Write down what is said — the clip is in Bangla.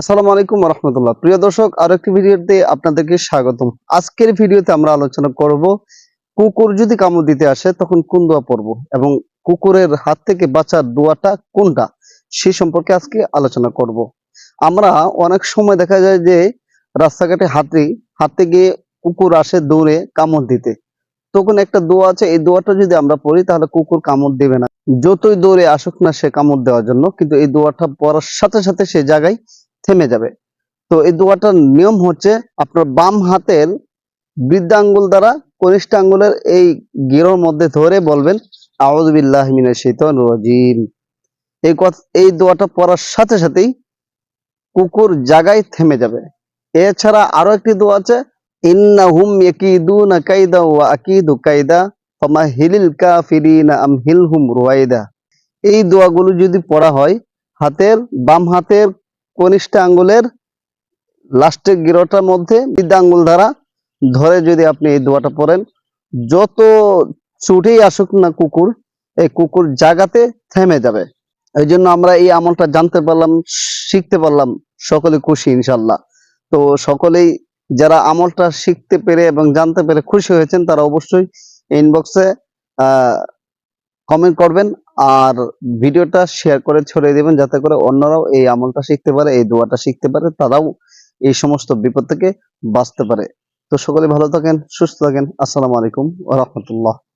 আসসালামু আলাইকুম রহমতুল্লাহ প্রিয় দর্শক, আরও একটি ভিডিওতে আপনাদেরকে স্বাগতম। আজকের ভিডিওতে আমরা আলোচনা করব, কুকুর যদি কামড় দিতে আসে তখন কোন দোয়া পড়ব এবং কুকুরের হাত থেকে বাঁচার দোয়াটা কোনটা, সে সম্পর্কে আজকে আলোচনা করব। আমরা অনেক সময় দেখা যায় যে রাস্তাঘাটে হাতি হাতে গিয়ে কুকুর আসে দৌড়ে কামড় দিতে। তখন একটা দোয়া আছে, এই দোয়াটা যদি আমরা পড়ি তাহলে কুকুর কামড় দেবে না। যতই দৌড়ে আসুক না সে কামড় দেওয়ার জন্য, কিন্তু এই দোয়াটা পড়ার সাথে সাথে সে জায়গায় থেমে যাবে। তো এই দোয়াটার নিয়ম হচ্ছে আপনার বাম হাতের বৃদ্ধ আঙ্গুল দ্বারা কনিষ্ঠ আঙ্গুলের এই গিরোর মধ্যে ধরে বলবেন আউযুবিল্লাহ মিনাশ শাইতানির রাজিম। এই কথা, এই দোয়াটা পড়ার সাথে সাথেই কুকুর জায়গায় থেমে যাবে। এছাড়া আরও একটি দোয়া আছে ইয়াকিদুনা কাফিরিনা আমহিলহুম রুয়াইদা। এই দোয়াগুলো যদি পড়া হয়, হাতের বাম হাতের কনিষ্ঠ আঙ্গুলের লাস্টের গিরোটার মধ্যে বৃদ্ধ আঙ্গুল দ্বারা ধরে যদি আপনি এই দোয়াটা পড়েন, যত ছুটেই আসুক না কুকুর, এই কুকুর জায়গাতে থেমে যাবে। এই জন্য আমরা এই আমলটা জানতে পারলাম, শিখতে পারলাম, সকলে খুশি ইনশাল্লাহ তো সকলেই যারা আমলটা শিখতে পেরে এবং জানতে পেরে খুশি হয়েছেন, তারা অবশ্যই ইনবক্সে কমেন্ট করবেন। আর ভিডিওটা শেয়ার করে ছড়িয়ে দেবেন যাতে করে অন্যরাও এই আমলটা শিখতে পারে, এই দোয়াটা শিখতে পারে, তারাও এই সমস্ত বিপদ থেকে বাঁচতে পারে। তো সকলে ভালো থাকেন, সুস্থ থাকেন। আসসালামু আলাইকুম রহমতুল্লাহ।